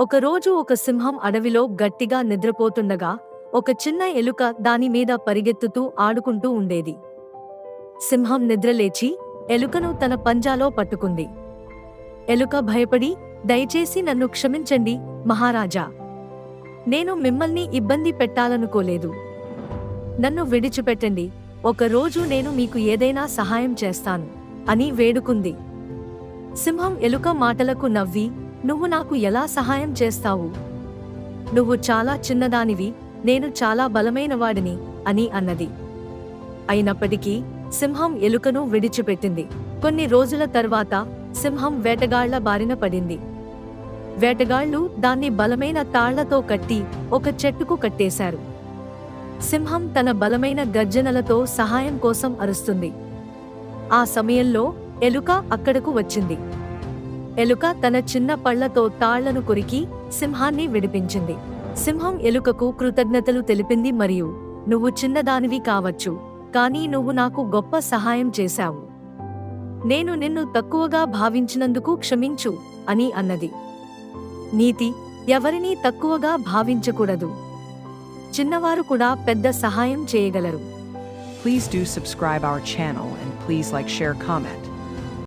ఒకరోజు ఒక సింహం అడవిలో గట్టిగా నిద్రపోతుండగా ఒక చిన్న ఎలుక దాని మీద పరిగెత్తుతూ ఆడుకుంటూ ఉండేది. సింహం నిద్రలేచి ఎలుకను తన పంజాలో పట్టుకుంది. ఎలుక భయపడి దయచేసి నన్ను క్షమించండి మహారాజా. నేను మిమ్మల్ని ఇబ్బంది పెట్టాలనుకోలేదు. నన్ను విడిచిపెట్టండి. ఒకరోజు నేను మీకు ఏదైనా సహాయం చేస్తాను అని వేడుకుంది. సింహం ఎలుక మాటలకు నవ్వి నువ్వు నాకు ఎలా సహాయం చేస్తావు? నువ్వు చాలా చిన్నదానివి నేను చాలా బలమైనవాడిని అని అన్నది. అయినప్పటికీ సింహం ఎలుకను విడిచిపెట్టింది. కొన్ని రోజుల తర్వాత సింహం వేటగాళ్ళ బారిన పడింది. వేటగాళ్ళు దాన్ని బలమైన తాళ్ళతో కట్టి ఒక చెట్టుకు కట్టేశారు. సింహం తన బలమైన గర్జనలతో సహాయం కోసం అరుస్తుంది. ఆ సమయంలో ఎలుక అక్కడకు వచ్చింది. ఎలుక తన చిన్న పళ్ళతో తాళ్ళను కొరికి సింహాన్ని విడిపించింది. సింహం ఎలుకకు కృతజ్ఞతలు తెలిపింది మరియు నువ్వు చిన్నదానివి కావచ్చు కానీ నువ్వు నాకు గొప్ప సహాయం చేశావు. నేను నిన్ను తక్కువగా భావించినందుకు క్షమించు అని అన్నది. నీతి ఎవరినీ తక్కువగా భావించకూడదు. చిన్నవారు కూడా పెద్ద సహాయం చేయగలరు. Please do subscribe our channel and please like share comment